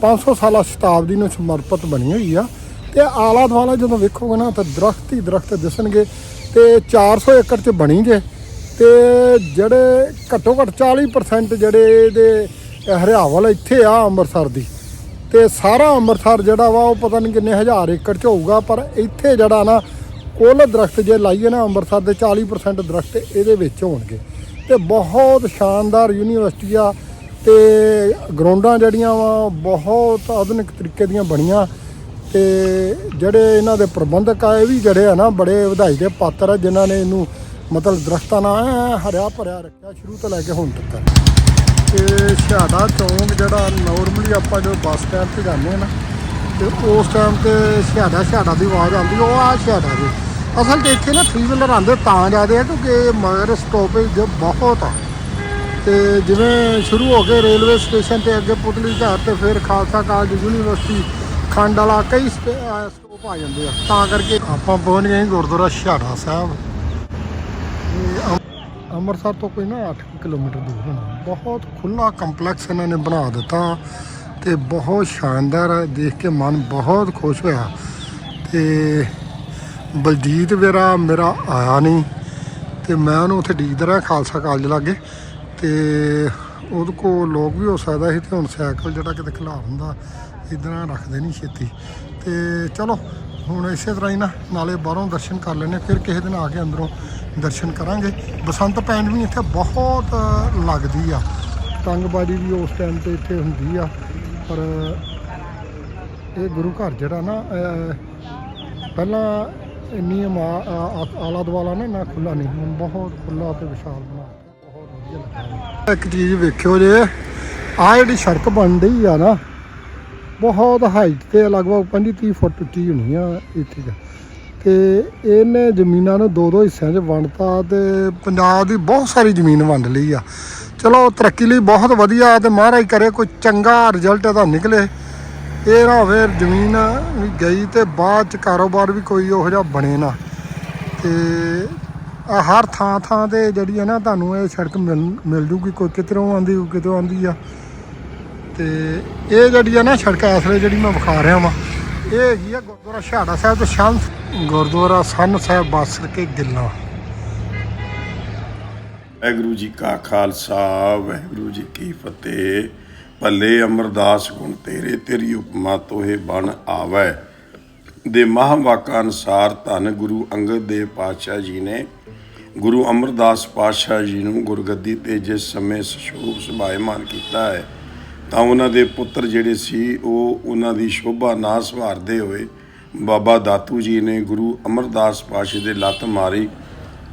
500 ਸਾਲਾ ਸ਼ਤਾਬਦੀ ਨੂੰ ਸਮਰਪਿਤ ਬਣੀ ਹੋਈ ਆ। ਤੇ ਆਲਾ ਦੁਆਲਾ ਜਦੋਂ ਵੇਖੋਗੇ ਨਾ ਤਾਂ ਦਰਖਤ ਹੀ ਦਰਖਤ ਦਿਸਣਗੇ ਤੇ 400 ਏਕੜ ਚ ਬਣੀ ਜੇ ਤੇ ਜਿਹੜੇ ਘੱਟੋ ਘੱਟ 40% ਜਿਹੜੇ ਇਹਦੇ ਹਰਿਆਵਲ ਇੱਥੇ ਆ ਅੰਮ੍ਰਿਤਸਰ ਦੀ। ਤੇ ਸਾਰਾ ਅੰਮ੍ਰਿਤਸਰ ਜਿਹੜਾ ਵਾ ਉਹ ਪਤਾ ਨਹੀਂ ਕਿੰਨੇ ਹਜ਼ਾਰ ਏਕੜ ਚ ਹੋਊਗਾ, ਪਰ ਇੱਥੇ ਜਿਹੜਾ ਨਾ ਕੁੱਲ ਦਰਖਤ ਜੇ ਲਾਈਏ ਨਾ ਅੰਮ੍ਰਿਤਸਰ ਦੇ 40% ਦਰਖਤ ਇਹਦੇ ਵਿੱਚ ਹੋਣਗੇ। ਤੇ ਬਹੁਤ ਸ਼ਾਨਦਾਰ ਯੂਨੀਵਰਸਿਟੀ ਆ ਤੇ ਗਰਾਊਂਡਾਂ ਜਿਹੜੀਆਂ ਵਾ, ਬਹੁਤ ਆਧੁਨਿਕ ਤਰੀਕੇ ਦੀਆਂ ਬਣੀਆਂ। ਤੇ ਜਿਹੜੇ ਇਹਨਾਂ ਦੇ ਪ੍ਰਬੰਧਕ ਆ, ਇਹ ਵੀ ਜਿਹੜੇ ਆ ਨਾ, ਬੜੇ ਵਧਾਈ ਦੇ ਪਾਤਰ ਆ, ਜਿਨ੍ਹਾਂ ਨੇ ਇਹਨੂੰ ਮਤਲਬ ਦਰਖਤਾਂ ਨਾਲ ਹਰਿਆ ਭਰਿਆ ਰੱਖਿਆ ਸ਼ੁਰੂ ਤੋਂ ਲੈ ਕੇ ਹੁਣ ਤੱਕ। ਤੇ ਛਾੜਾ ਚੌਂਕ ਜਿਹੜਾ ਨਾਰਮਲੀ ਆਪਾਂ ਜੋ ਬੱਸ ਸਟੈਂਡ ਤੇ ਜਾਂਦੇ ਆ ਨਾ, ਤੇ ਉਸ ਟਾਈਮ ਤੇ ਛਾੜਾ ਛਾੜਾ ਦੀ ਆਵਾਜ਼ ਆਉਂਦੀ, ਉਹ ਆ ਛਾੜਾ ਦੀ ਅਸਲ ਤੇ ਇੱਥੇ ਨਾ ਥ੍ਰੀ ਵੀਲਰ ਆਉਂਦੇ ਤਾਂ ਜਾਂਦੇ ਆ ਕਿਉਂਕਿ ਮਗਰ ਸਟਾਪੇਜ ਬਹੁਤ ਆ। ਤੇ ਜਿਵੇਂ ਸ਼ੁਰੂ ਹੋ ਗਏ ਰੇਲਵੇ ਸਟੇਸ਼ਨ ਤੇ ਅੱਗੇ ਪੁਤਲੀ ਘਰ ਤੇ ਫਿਰ ਖਾਲਸਾ ਕਾਲਜ ਯੂਨੀਵਰਸਿਟੀ ਖੰਡ ਵਾਲਾ ਕਈ ਸਟਾਪ ਆ ਜਾਂਦੇ ਆ। ਤਾਂ ਕਰਕੇ ਆਪਾਂ ਪਹੁੰਚ ਗਏ ਗੁਰਦੁਆਰਾ ਛਾੜਾ ਸਾਹਿਬ। ਇਹ ਅੰਮ੍ਰਿਤਸਰ ਤੋਂ ਕੋਈ ਨਾ 8 ਕਿਲੋਮੀਟਰ ਦੂਰ ਹੋਣਾ। ਬਹੁਤ ਖੁੱਲਾ ਕੰਪਲੈਕਸ ਇਹਨਾਂ ਨੇ ਬਣਾ ਦਿੱਤਾ ਤੇ ਬਹੁਤ ਸ਼ਾਨਦਾਰ ਹੈ ਦੇਖ ਕੇ ਮਨ ਬਹੁਤ ਖੁਸ਼ ਹੋਇਆ। ਤੇ ਬਲਜੀਤ ਵੀਰਾ ਮੇਰਾ ਆਇਆ ਨਹੀਂ ਤੇ ਮੈਂ ਉਹਨੂੰ ਉੱਥੇ ਡੀਕਦਾ ਰਿਹਾ ਖਾਲਸਾ ਕਾਲਜ ਲਾਗੇ ਤੇ ਉਹਦੇ ਕੋਲ ਲੋਕ ਵੀ ਹੋ ਸਕਦਾ ਸੀ ਤੇ ਹੁਣ ਸਾਈਕਲ ਜਿਹੜਾ ਕਿਤੇ ਖਿਲਾਰ ਹੁੰਦਾ ਇਦਾਂ ਰੱਖਦੇ ਨਹੀਂ ਛੇਤੀ। ਤੇ ਚਲੋ, ਹੁਣ ਇਸੇ ਤਰ੍ਹਾਂ ਹੀ ਨਾ, ਨਾਲੇ ਬਾਹਰੋਂ ਦਰਸ਼ਨ ਕਰ ਲੈਣੇ ਫਿਰ ਕਿਸੇ ਦਿਨ ਆ ਕੇ ਅੰਦਰੋਂ ਦਰਸ਼ਨ ਕਰਾਂਗੇ। ਬਸੰਤ ਪੈਂਡ ਵੀ ਇੱਥੇ ਬਹੁਤ ਲੱਗਦੀ ਆ। ਤੰਗਬਾਜੀ ਵੀ ਉਸ ਟਾਈਮ ਤੇ ਇੱਥੇ ਹੁੰਦੀ ਆ, ਪਰ ਇਹ ਗੁਰੂ ਘਰ ਜਿਹੜਾ ਨਾ ਪਹਿਲਾਂ ਇੰਨੀ ਆਲਾ ਦੁਆਲਾ ਨਾ ਨਾ ਖੁੱਲਾ ਨਹੀਂ, ਹੁਣ ਬਹੁਤ ਖੁੱਲਾ ਤੇ ਵਿਸ਼ਾਲ ਬਣਾ ਬਹੁਤ ਵਧੀਆ ਲੱਗਾ ਇੱਕ ਚੀਜ਼ ਵੇਖਿਓ ਜੇ ਆ ਜਿਹੜੀ ਸੜਕ ਬਣ ਰਹੀ ਆ ਨਾ, ਬਹੁਤ ਹਾਈਟ ਤੇ ਲਗਭਗ 25 30 ਫੁੱਟ ਉੱਚੀ ਹੋਣੀ ਆ ਇੱਥੇ ਦਾ ਤੇ ਇਹਨੇ ਜ਼ਮੀਨਾਂ ਨੂੰ ਦੋ ਦੋ ਹਿੱਸਿਆਂ 'ਚ ਵੰਡਤਾ ਤੇ ਪੰਜਾਬ ਦੀ ਬਹੁਤ ਸਾਰੀ ਜ਼ਮੀਨ ਵੰਡ ਲਈ ਆ। ਚਲੋ ਤਰੱਕੀ ਲਈ ਬਹੁਤ ਵਧੀਆ ਤੇ ਮਹਾਰਾਜ ਕਰੇ ਕੋਈ ਚੰਗਾ ਰਿਜ਼ਲਟ ਇਹਦਾ ਨਿਕਲੇ। ਇਹ ਨਾ ਹੋਵੇ ਜ਼ਮੀਨ ਵੀ ਗਈ ਤੇ ਬਾਅਦ ਚ ਕਾਰੋਬਾਰ ਵੀ ਕੋਈ ਉਹੋ ਜਿਹਾ ਬਣੇ ਨਾ। ਤੇ ਆ ਹਰ ਥਾਂ ਥਾਂ ਤੇ ਜਿਹੜੀ ਹੈ ਨਾ ਤੁਹਾਨੂੰ ਇਹ ਸੜਕ ਮਿਲ ਮਿਲ ਜੂਗੀ, ਕੋਈ ਕਿਧਰੋਂ ਆਂਦੀ ਕੋਈ ਕਿਤੋਂ ਆਂਦੀ ਆ। ਤੇ ਇਹ ਜਿਹੜੀ ਆ ਨਾ ਸੜਕ ਇਸ ਵੇਲੇ ਜਿਹੜੀ ਮੈਂ ਵਿਖਾ ਰਿਹਾ ਵਾਂ, ਇਹ ਹੈਗੀ ਆ ਗੁਰਦੁਆਰਾ ਛਾੜਾ ਸਾਹਿਬ ਤੇ ਸ਼ਾਮ ਗੁਰਦੁਆਰਾ ਸੰਨ ਸਾਹਿਬ ਬਾਸਰ ਕੇ ਗਿੱਲਾ। ਵਾਹਿਗੁਰੂ ਜੀ ਕਾ ਖਾਲਸਾ, ਵਾਹਿਗੁਰੂ ਜੀ ਕੀ ਫਤਿਹ। ਭੱਲੇ ਅਮਰਦਾਸ ਗੁਣ ਤੇਰੇ, ਤੇਰੀ ਉਪਮਾ ਤੋਹੇ ਬਣ ਆਵੈ। ਦੇ ਮਹਾਵਾਕਾਂ ਅਨੁਸਾਰ ਧੰਨ ਗੁਰੂ ਅੰਗਦ ਦੇਵ ਪਾਤਸ਼ਾਹ ਜੀ ਨੇ ਗੁਰੂ ਅਮਰਦਾਸ ਪਾਤਸ਼ਾਹ ਜੀ ਨੂੰ ਗੁਰਗੱਦੀ ਤੇ ਜਿਸ ਸਮੇਂ ਸਸ਼ੋਭ ਸੁਭਾਇਮਾਨ ਕੀਤਾ ਹੈ, ਤਾਂ ਉਹਨਾਂ ਦੇ ਪੁੱਤਰ ਜਿਹੜੇ ਸੀ, ਉਹ ਉਹਨਾਂ ਦੀ ਸ਼ੋਭਾ ਨਾ ਸੰਭਾਰਦੇ ਹੋਏ ਬਾਬਾ ਦਾਤੂ ਜੀ ਨੇ ਗੁਰੂ ਅਮਰਦਾਸ ਪਾਤਸ਼ਾਹ ਦੇ ਲੱਤ ਮਾਰੀ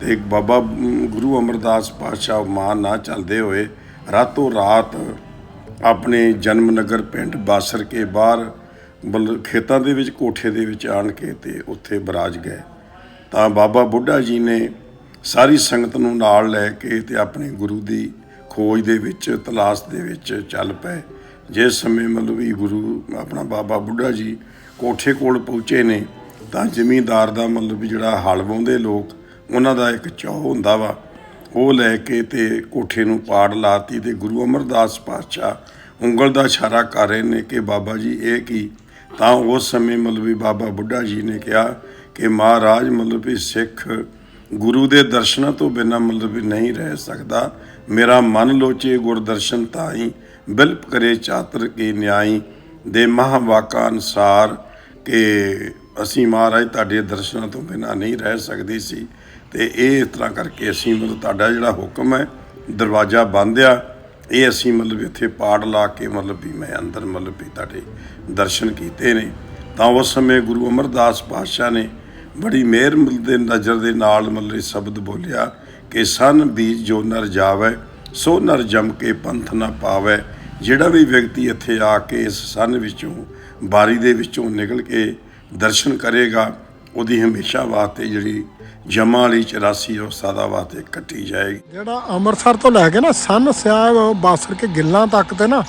ਤੇ ਬਾਬਾ ਗੁਰੂ ਅਮਰਦਾਸ ਪਾਤਸ਼ਾਹ ਮਾਂ ਨਾ ਚੱਲਦੇ ਹੋਏ ਰਾਤੋਂ ਰਾਤ ਆਪਣੇ ਜਨਮ ਨਗਰ ਪਿੰਡ ਬਾਸਰ ਕੇ ਬਾਹਰ ਮਤਲਬ ਖੇਤਾਂ ਦੇ ਵਿੱਚ, ਕੋਠੇ ਦੇ ਵਿੱਚ ਆਣ ਕੇ ਤੇ ਉੱਥੇ ਬਰਾਜ ਗਏ। ਤਾਂ ਬਾਬਾ ਬੁੱਢਾ ਜੀ ਨੇ ਸਾਰੀ ਸੰਗਤ ਨੂੰ ਨਾਲ ਲੈ ਕੇ ਤੇ ਆਪਣੇ ਗੁਰੂ ਦੀ ਖੋਜ ਦੇ ਵਿੱਚ, ਤਲਾਸ਼ ਦੇ ਵਿੱਚ ਚੱਲ ਪਏ। ਜਿਸ ਸਮੇਂ ਮਤਲਬ ਵੀ ਗੁਰੂ ਆਪਣਾ ਬਾਬਾ ਬੁੱਢਾ ਜੀ ਕੋਠੇ ਕੋਲ ਪਹੁੰਚੇ ਨੇ, ਤਾਂ ਜ਼ਮੀਂਦਾਰ ਦਾ ਮਤਲਬ ਵੀ ਜਿਹੜਾ ਹਲ ਵਾਉਂਦੇ ਲੋਕ, ਉਹਨਾਂ ਦਾ ਇੱਕ ਚੌ ਹੁੰਦਾ ਵਾ। ਉਹ ਲੈ ਕੇ ਤੇ ਕੋਠੇ ਨੂੰ ਪਾੜ ਲਾਤੀ ਤੇ ਗੁਰੂ ਅਮਰਦਾਸ ਪਾਤਸ਼ਾਹ ਉਂਗਲ ਦਾ ਇਸ਼ਾਰਾ ਕਰ ਰਹੇ ਨੇ ਕਿ ਬਾਬਾ ਜੀ, ਇਹ ਕੀ? ਤਾਂ ਉਸ ਸਮੇਂ ਮਤਲਬ ਵੀ ਬਾਬਾ ਬੁੱਢਾ ਜੀ ਨੇ ਕਿਹਾ ਕਿ ਮਹਾਰਾਜ ਮਤਲਬ ਵੀ ਸਿੱਖ ਗੁਰੂ ਦੇ ਦਰਸ਼ਨਾਂ ਤੋਂ ਬਿਨਾਂ ਮਤਲਬ ਵੀ ਨਹੀਂ ਰਹਿ ਸਕਦਾ। ਮੇਰਾ ਮਨ ਲੋਚੇ ਗੁਰ ਦਰਸ਼ਨ ਤਾਈ ਬਿਲਪ ਕਰੇ ਚਾਤਰ ਕੀ ਨਿਆਈ। ਦੇ ਮਹਾਵਾਕਾ ਅਨਸਾਰ ਕਿ ਅਸੀਂ ਮਹਾਰਾਜ ਤੁਹਾਡੇ ਦਰਸ਼ਨਾਂ ਤੋਂ ਬਿਨਾਂ ਨਹੀਂ ਰਹਿ ਸਕਦੇ ਸੀ ਤੇ ਇਹ ਇਸ ਤਰ੍ਹਾਂ ਕਰਕੇ ਅਸੀਂ ਮਤਲਬ ਤੁਹਾਡਾ ਜਿਹੜਾ ਹੁਕਮ ਹੈ, ਦਰਵਾਜ਼ਾ ਬੰਦ ਆ ਇਹ ਅਸੀਂ ਮਤਲਬ ਇੱਥੇ ਪਾੜ ਲਾ ਕੇ ਮਤਲਬ ਵੀ ਮੈਂ ਅੰਦਰ ਮਤਲਬ ਵੀ ਤੁਹਾਡੇ ਦਰਸ਼ਨ ਕੀਤੇ ਨੇ। ਤਾਂ ਉਸ ਸਮੇਂ ਗੁਰੂ ਅਮਰਦਾਸ ਪਾਤਸ਼ਾਹ ਨੇ ਬੜੀ ਮਿਹਰ ਦੇ ਨਜ਼ਰ ਦੇ ਨਾਲ ਮਤਲਬ ਇਹ ਸ਼ਬਦ ਬੋਲਿਆ ਕਿ, ਸਨ ਬੀਜ ਜੋ ਨਰ ਜਾਵੇ, ਸੋ ਨਰ ਜਮ ਕੇ ਪੰਥ ਨਾ ਪਾਵੇ। ਜਿਹੜਾ ਵੀ ਵਿਅਕਤੀ ਇੱਥੇ ਆ ਕੇ ਇਸ ਸਨ ਵਿੱਚੋਂ, ਬਾਰੀ ਦੇ ਵਿੱਚੋਂ ਨਿਕਲ ਕੇ ਦਰਸ਼ਨ ਕਰੇਗਾ, ਉਹਦੀ ਹਮੇਸ਼ਾ ਵਾਸਤੇ ਜਿਹੜੀ ਜਮਾਂ ਵਾਲੀ 84 ਉਹ ਸਦਾ ਵਾਸਤੇ ਕੱਟੀ ਜਾਏਗੀ। ਜਿਹੜਾ ਅੰਮ੍ਰਿਤਸਰ ਤੋਂ ਲੈ ਕੇ ਨਾ ਸੰਨ ਸਾਹਿਬ ਬਾਸਰ ਕੇ ਗਿੱਲਾਂ ਤੱਕ ਤੇ ਨਾ,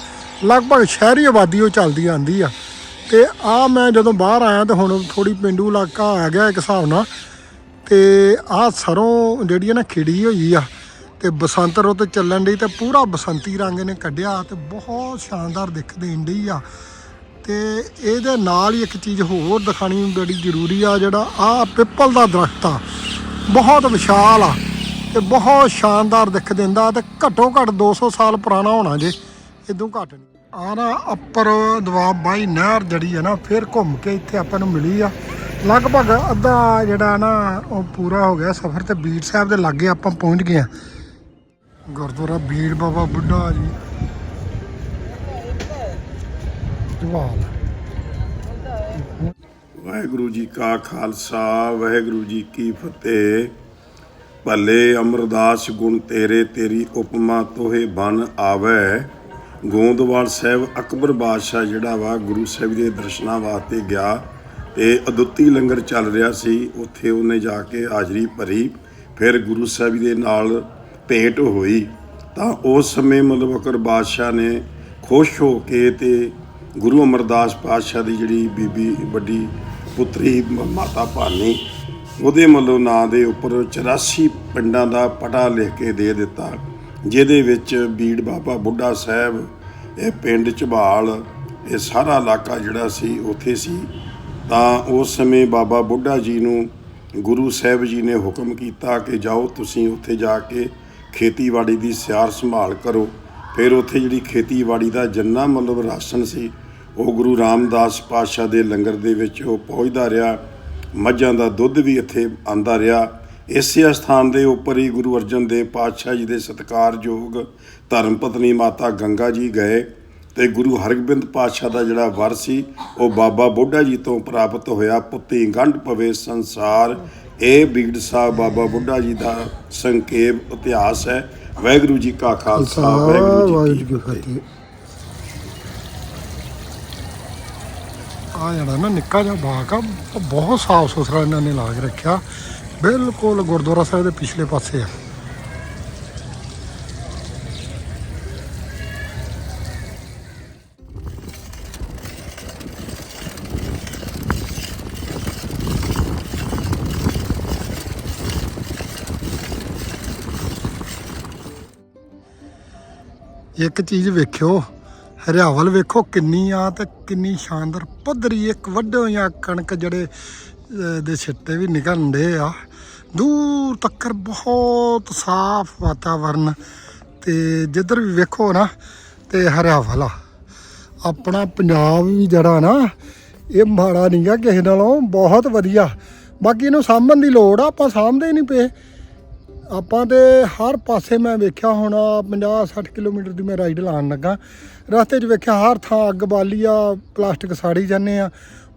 ਲਗਭਗ ਸ਼ਹਿਰੀ ਆਬਾਦੀ ਉਹ ਚੱਲਦੀ ਆਂਦੀ ਆ। ਤੇ ਆ ਮੈਂ ਜਦੋਂ ਬਾਹਰ ਆਇਆ ਤੇ ਹੁਣ ਥੋੜੀ ਪਿੰਡੂ ਇਲਾਕਾ ਆ ਗਿਆ ਇੱਕ ਹਿਸਾਬ ਨਾਲ। ਤੇ ਆ ਸਰੋਂ ਜਿਹੜੀ ਆ ਨਾ ਖਿੜੀ ਹੋਈ ਆ, ਤੇ ਬਸੰਤ ਰੁੱਤ ਚੱਲਣ ਦੀ ਤੇ ਪੂਰਾ ਬਸੰਤੀ ਰੰਗ ਨੇ ਕੱਢਿਆ ਤੇ ਬਹੁਤ ਸ਼ਾਨਦਾਰ ਦਿਖਦੇ ਇੰਡੀ ਆ। ਤੇ ਇਹਦੇ ਨਾਲ ਹੀ ਇੱਕ ਚੀਜ਼ ਹੋਰ ਦਿਖਾਣੀ ਬੜੀ ਜ਼ਰੂਰੀ ਆ, ਜਿਹੜਾ ਆ ਪਿੱਪਲ ਦਾ ਦਰਖਤ ਆ, ਬਹੁਤ ਵਿਸ਼ਾਲ ਆ ਤੇ ਬਹੁਤ ਸ਼ਾਨਦਾਰ ਦਿਖ ਦਿੰਦਾ ਤੇ ਘੱਟੋ ਘੱਟ 200 ਸਾਲ ਪੁਰਾਣਾ ਹੋਣਾ ਜੇ, ਇਦੋਂ ਘੱਟ ਨਹੀਂ। ਆ ਨਾ ਅੱਪਰ ਦਵਾਬ ਬਾਈ ਨਹਿਰ ਜਿਹੜੀ ਹੈ ਨਾ, ਫਿਰ ਘੁੰਮ ਕੇ ਇੱਥੇ ਆਪਾਂ ਨੂੰ ਮਿਲੀ ਆ। ਲਗਭਗ ਅੱਧਾ ਜਿਹੜਾ ਨਾ, ਉਹ ਪੂਰਾ ਹੋ ਗਿਆ ਸਫ਼ਰ ਤੇ ਬੀੜ ਸਾਹਿਬ ਦੇ ਲਾਗੇ ਆਪਾਂ ਪਹੁੰਚ ਗਏ ਆ। ਗੁਰਦੁਆਰਾ ਬੀੜ ਬਾਬਾ ਬੁੱਢਾ ਜੀ। ਜਵਾਲ ਵਾਹਿਗੁਰੂ ਜੀ ਕਾ ਖਾਲਸਾ, ਵਾਹਿਗੁਰੂ ਜੀ ਕੀ ਫਤਿਹ। ਭਲੇ ਅਮਰਦਾਸ ਗੁਣ ਤੇਰੇ, ਤੇਰੀ ਉਪਮਾ ਤੋਹੇ ਬਨ ਆਵੇ। ਗੋਂਦਵਾਲ ਸਾਹਿਬ ਅਕਬਰ ਬਾਦਸ਼ਾਹ ਜਿਹੜਾ ਵਾ, ਗੁਰੂ ਸਾਹਿਬ ਦੇ ਦਰਸ਼ਨਾਂ ਵਾਸਤੇ ਗਿਆ ਤੇ ਅਦੁੱਤੀ ਲੰਗਰ ਚੱਲ ਰਿਹਾ ਸੀ, ਉੱਥੇ ਉਹਨੇ ਜਾ ਕੇ ਹਾਜ਼ਰੀ ਭਰੀ, ਫਿਰ ਗੁਰੂ ਸਾਹਿਬ ਦੇ ਨਾਲ ਭੇਟ ਹੋਈ। ਤਾਂ ਉਸ ਸਮੇਂ ਮਤਲਬ ਅਕਬਰ ਬਾਦਸ਼ਾਹ ਨੇ ਖੁਸ਼ ਹੋ ਕੇ ਤੇ ਗੁਰੂ ਅਮਰਦਾਸ ਪਾਤਸ਼ਾਹ ਦੀ ਜਿਹੜੀ ਬੀਬੀ, ਵੱਡੀ ਪੁੱਤਰੀ ਮ- ਮਾਤਾ ਭਾਨੀ, ਉਹਦੇ ਮਤਲਬ ਨਾਂ ਦੇ ਉੱਪਰ 84 ਪਿੰਡਾਂ ਦਾ ਪਟਾ ਲਿਖ ਕੇ ਦੇ ਦਿੱਤਾ, ਜਿਹਦੇ ਵਿੱਚ ਬੀੜ ਬਾਬਾ ਬੁੱਢਾ ਸਾਹਿਬ, ਇਹ ਪਿੰਡ ਝਬਾਲ, ਇਹ ਸਾਰਾ ਇਲਾਕਾ ਜਿਹੜਾ ਸੀ ਉੱਥੇ ਸੀ। ਤਾਂ ਉਸ ਸਮੇਂ ਬਾਬਾ ਬੁੱਢਾ ਜੀ ਨੂੰ ਗੁਰੂ ਸਾਹਿਬ ਜੀ ਨੇ ਹੁਕਮ ਕੀਤਾ ਕਿ ਜਾਓ ਤੁਸੀਂ ਉੱਥੇ ਜਾ ਕੇ ਖੇਤੀਬਾੜੀ ਦੀ ਸਿਆਰ ਸੰਭਾਲ ਕਰੋ। ਫਿਰ ਉੱਥੇ ਜਿਹੜੀ ਖੇਤੀਬਾੜੀ ਦਾ ਜਿੰਨਾ ਮਤਲਬ ਰਾਸ਼ਨ ਸੀ ਉਹ ਗੁਰੂ ਰਾਮਦਾਸ ਪਾਤਸ਼ਾਹ ਦੇ ਲੰਗਰ ਦੇ ਵਿੱਚ ਉਹ ਪਹੁੰਚਦਾ ਰਿਹਾ। ਮੱਝਾਂ ਦਾ ਦੁੱਧ ਵੀ ਇੱਥੇ ਆਂਦਾ ਰਿਹਾ। ਇਸੇ ਸਥਾਨ ਦੇ ਉੱਪਰ ਹੀ ਗੁਰੂ ਅਰਜਨ ਦੇਵ ਪਾਤਸ਼ਾਹ ਜੀ ਦੇ ਸਤਿਕਾਰਯੋਗ ਧਰਮ ਪਤਨੀ ਮਾਤਾ ਗੰਗਾ ਜੀ ਗਏ ਤੇ ਗੁਰੂ ਹਰਗੋਬਿੰਦ ਪਾਤਸ਼ਾਹ ਦਾ ਜਿਹੜਾ ਵਰ ਸੀ ਉਹ ਬਾਬਾ ਬੁੱਢਾ ਜੀ ਤੋਂ ਪ੍ਰਾਪਤ ਹੋਇਆ। ਪੁੱਤੀ ਗੰਢ ਪਵੇ ਸੰਸਾਰ ਇਹ ਬੀੜ ਸਾਹਿਬ ਬਾਬਾ ਬੁੱਢਾ ਜੀ ਦਾ ਸੰਖੇਪ ਇਤਿਹਾਸ ਹੈ। ਵਾਹਿਗੁਰੂ ਜੀ ਕਾ ਖਾਲਸਾ ਵਾਹਿਗੁਰੂ ਜੀ ਕੀ ਫਤਿਹ। ਆ ਜਿਹੜਾ ਨਾ, ਨਿੱਕਾ ਜਿਹਾ ਬਾਗ ਆ ਉਹ ਬਹੁਤ ਸਾਫ਼ ਸੁਥਰਾ ਇਹਨਾਂ ਨੇ ਲਾ ਕੇ ਰੱਖਿਆ। ਬਿਲਕੁਲ ਗੁਰਦੁਆਰਾ ਸਾਹਿਬ ਦੇ ਪਿਛਲੇ ਪਾਸੇ ਆ। ਇੱਕ ਚੀਜ਼ ਵੇਖਿਓ ਹਰਿਆਵਲ ਵੇਖੋ ਕਿੰਨੀ ਆ ਤੇ ਕਿੰਨੀ ਸ਼ਾਨਦਾਰ ਪੱਧਰੀ ਇੱਕ ਵੱਡੋ ਜਾਂ ਕਣਕ ਜਿਹੜੇ ਦੇ ਛਿੱਟੇ ਵੀ ਨਿਕਲਣਦੇ ਆ। ਦੂਰ ਤੱਕ ਬਹੁਤ ਸਾਫ਼ ਵਾਤਾਵਰਨ ਤੇ ਜਿੱਧਰ ਵੀ ਵੇਖੋ ਨਾ ਤੇ ਹਰਿਆਵਲ ਆ। ਆਪਣਾ ਪੰਜਾਬ ਵੀ ਜਿਹੜਾ ਨਾ, ਇਹ ਮਾੜਾ ਨਹੀਂਗਾ ਕਿਸੇ ਨਾਲੋਂ, ਬਹੁਤ ਵਧੀਆ। ਬਾਕੀ ਇਹਨੂੰ ਸਾਂਭਣ ਦੀ ਲੋੜ ਆ, ਆਪਾਂ ਸਾਂਭਦੇ ਹੀ ਨਹੀਂ ਪਏ। ਆਪਾਂ ਤੇ ਹਰ ਪਾਸੇ ਮੈਂ ਵੇਖਿਆ ਹੁਣ 50 60 ਕਿਲੋਮੀਟਰ ਦੀ ਮੈਂ ਰਾਈਡ ਲਾਣ ਲੱਗਾ। ਰਸਤੇ 'ਚ ਵੇਖਿਆ ਹਰ ਥਾਂ ਅੱਗ ਬਾਲੀ ਆ ਪਲਾਸਟਿਕ ਸਾੜੀ ਜਾਂਦੇ ਆ,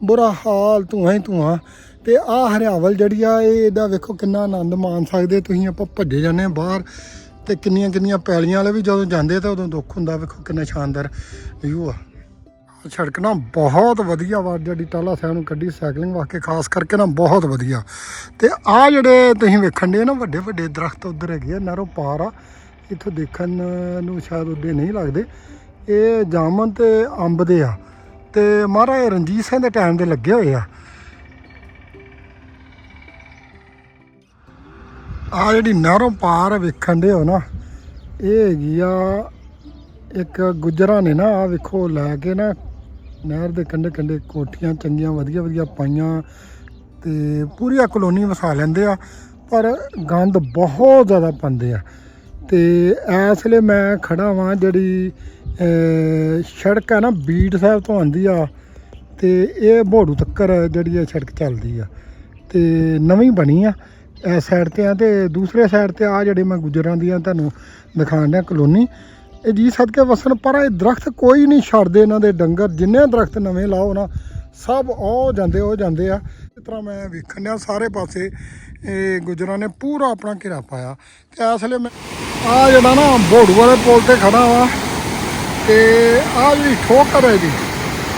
ਬੁਰਾ ਹਾਲ ਧੂਆਂ ਹੀ ਧੂਆਂ। ਤੇ ਆ ਹਰਿਆਵਲ ਜਿਹੜੀ ਆ, ਇਹ ਇਹਦਾ ਵੇਖੋ ਕਿੰਨਾ ਆਨੰਦ ਮਾਣ ਸਕਦੇ ਤੁਸੀਂ, ਆਪਾਂ ਭੱਜੇ ਜਾਂਦੇ ਆ ਬਾਹਰ ਤੇ ਕਿੰਨੀਆਂ ਕਿੰਨੀਆਂ ਪੈਲੀਆਂ ਵਾਲੇ ਵੀ ਜਦੋਂ ਜਾਂਦੇ ਤਾਂ ਉਦੋਂ ਦੁੱਖ ਹੁੰਦਾ, ਵੇਖੋ ਕਿੰਨਾ ਸ਼ਾਨਦਾਰ ਵਿਊ ਆ। ਸੜਕ ਨਾ ਬਹੁਤ ਵਧੀਆ ਵਾ, ਜਿਹੜੀ ਟਾਲਾ ਸਾਹਿਬ ਨੂੰ ਕੱਢੀ ਸਾਈਕਲਿੰਗ ਵਾਸਤੇ, ਖਾਸ ਕਰਕੇ ਨਾ ਬਹੁਤ ਵਧੀਆ। ਤੇ ਆ ਜਿਹੜੇ ਤੁਸੀਂ ਵੇਖਣ ਦੇ ਨਾ, ਵੱਡੇ ਵੱਡੇ ਦਰਖਤ ਉਧਰ ਹੈਗੇ ਆ, ਨਹਿਰੋਂ ਪਾਰ ਆ। ਇੱਥੋਂ ਦੇਖਣ ਨੂੰ ਸ਼ਾਇਦ ਉੱਡੇ ਨਹੀਂ ਲੱਗਦੇ। ਇਹ ਜਾਮਨ ਤੇ ਅੰਬ ਦੇ ਆ। ਤੇ ਮਹਾਰਾਜ ਰਣਜੀਤ ਸਿੰਘ ਦੇ ਟਾਈਮ ਦੇ ਲੱਗੇ ਹੋਏ ਆ। ਆ ਜਿਹੜੀ ਨਹਿਰੋਂ ਪਾਰ ਵੇਖਣ ਦੇ ਹੋ ਨਾ, ਇਹ ਹੈਗੀ ਆ, ਇੱਕ ਗੁੱਜਰਾਂ ਨੇ ਨਾ ਆ ਵੇਖੋ, ਲੈ ਕੇ ਨਾ ਨਹਿਰ ਦੇ ਕੰਢੇ ਕੰਢੇ ਕੋਠੀਆਂ ਚੰਗੀਆਂ, ਵਧੀਆ ਵਧੀਆ ਪਾਈਆਂ ਤੇ ਪੂਰੀ ਆ ਕਲੋਨੀ ਵਸਾ ਲੈਂਦੇ ਆ, ਪਰ ਗੰਦ ਬਹੁਤ ਜ਼ਿਆਦਾ ਪਾਉਂਦੇ ਆ। ਤੇ ਇਸ ਲਈ ਮੈਂ ਖੜਾ ਵਾਂ, ਜਿਹੜੀ ਸੜਕ ਹੈ ਨਾ, ਬੀੜ ਸਾਹਿਬ ਤੋਂ ਆਉਂਦੀ ਆ ਤੇ ਇਹ ਬੋੜੂ ਤੱਕਰ ਜਿਹੜੀ ਇਹ ਸੜਕ ਚੱਲਦੀ ਆ। ਤੇ ਨਵੀਂ ਬਣੀ ਆ, ਇਸ ਸਾਈਡ ਤੇ ਆ ਤੇ ਦੂਸਰੇ ਸਾਈਡ ਤੇ ਆ ਜਿਹੜੇ ਮੈਂ ਗੁਜਰਾਂ ਦੀਆਂ ਤੁਹਾਨੂੰ ਦਿਖਾਉਣ ਡਿਆ ਕਲੋਨੀ। ਇਹ ਜੀ ਸਦਕੇ ਵਸਣ ਪਰ ਇਹ ਦਰਖਤ ਕੋਈ ਨਹੀਂ ਛੱਡਦੇ ਇਹਨਾਂ ਦੇ ਡੰਗਰ। ਜਿੰਨੇ ਦਰਖਤ ਨਵੇਂ ਲਾਓ ਨਾ, ਸਭ ਉਹ ਜਾਂਦੇ ਉਹ ਜਾਂਦੇ ਆ। ਇਸ ਤਰ੍ਹਾਂ ਮੈਂ ਵੇਖਣ ਡਿਆ ਸਾਰੇ ਪਾਸੇ। ਇਹ ਗੁਜਰਾਂ ਨੇ ਪੂਰਾ ਆਪਣਾ ਘੇਰਾ ਪਾਇਆ। ਤੇ ਇਸ ਵੇਲੇ ਮੈਂ ਆ ਜਿਹੜਾ ਨਾ ਬੋੜੂ ਵਾਲੇ ਪੁਲ ਤੇ ਖੜਾ ਵਾ। ਤੇ ਆ ਜਿਹੜੀ ਠੋਕਰ ਹੈ ਜੀ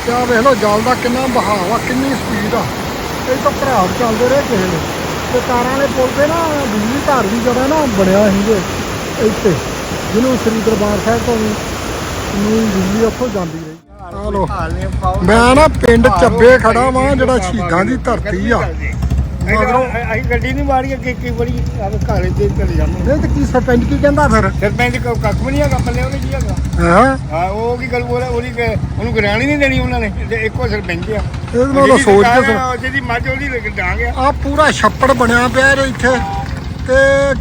ਤੇ ਆ ਵੇਖ ਲਓ ਜਲ ਦਾ ਕਿੰਨਾ ਬਹਾਵ ਆ ਕਿੰਨੀ ਸਪੀਡ ਆ। ਇਹ ਤਾਂ ਭਰਾ ਚੱਲਦੇ ਰਹੇ ਕਿਸੇ ਨੇ ਤੇ ਤਾਰਾਂ ਵਾਲੇ ਪੁਲ ਤੇ ਨਾ ਬਿਜਲੀ ਘਰ ਵੀ ਜਿਹੜਾ ਨਾ ਬਣਿਆ ਸੀਗੇ ਇੱਥੇ। ਜਿਹਨੂੰ ਸ੍ਰੀ ਦਰਬਾਰ ਸਾਹਿਬ ਤੋਂ ਵੀ ਨੂੰ ਬਿਜਲੀ ਉੱਥੋਂ ਜਾਂਦੀ ਰਹੀ। ਆ ਲੋ ਮੈਂ ਨਾ ਪਿੰਡ ਚੱਬੇ ਖੜਾ ਵਾਂ ਜਿਹੜਾ ਸ਼ਹੀਦਾਂ ਦੀ ਧਰਤੀ ਆ। ਅਸੀਂ ਗੱਡੀ ਨਹੀਂ ਮਾਰੀ ਅੱਗੇ ਕੀ ਬੜੀ ਘਾਲੇ ਤੇ ਚਲੇ ਜਾਂਦੇ। ਨਹੀਂ ਤੇ ਕੀ ਸਰਪੰਚ ਕੀ ਕਹਿੰਦਾ ਫਿਰ? ਸਰਪੰਚ ਕੋ ਕੱਖ ਵੀ ਨਹੀਂ ਹੈਗਾ ਪੱਲੇ ਉਹਨੇ ਕੀ ਹੈਗਾ? ਹਾਂ। ਹਾਂ ਉਹ ਕੀ ਗੱਲ ਬੋਲਿਆ ਉਹਦੀ ਕਿ ਉਹਨੂੰ ਗਰਾਣੀ ਨਹੀਂ ਦੇਣੀ ਉਹਨਾਂ ਨੇ ਤੇ ਇੱਕੋ ਸਰਪੰਚ ਆ। ਇਹਦੇ ਨਾਲੋਂ ਜਿਹਦੀ ਸੋਚ ਕੇ ਸਰਕਾਰ ਆ, ਜਿਹਦੀ ਮੱਝ ਉਹਦੀ ਲੱਗ ਡਾਂਗ ਆ। ਆ ਪੂਰਾ ਛੱਪੜ ਬਣਿਆ ਪਿਆ ਇੱਥੇ। ਤੇ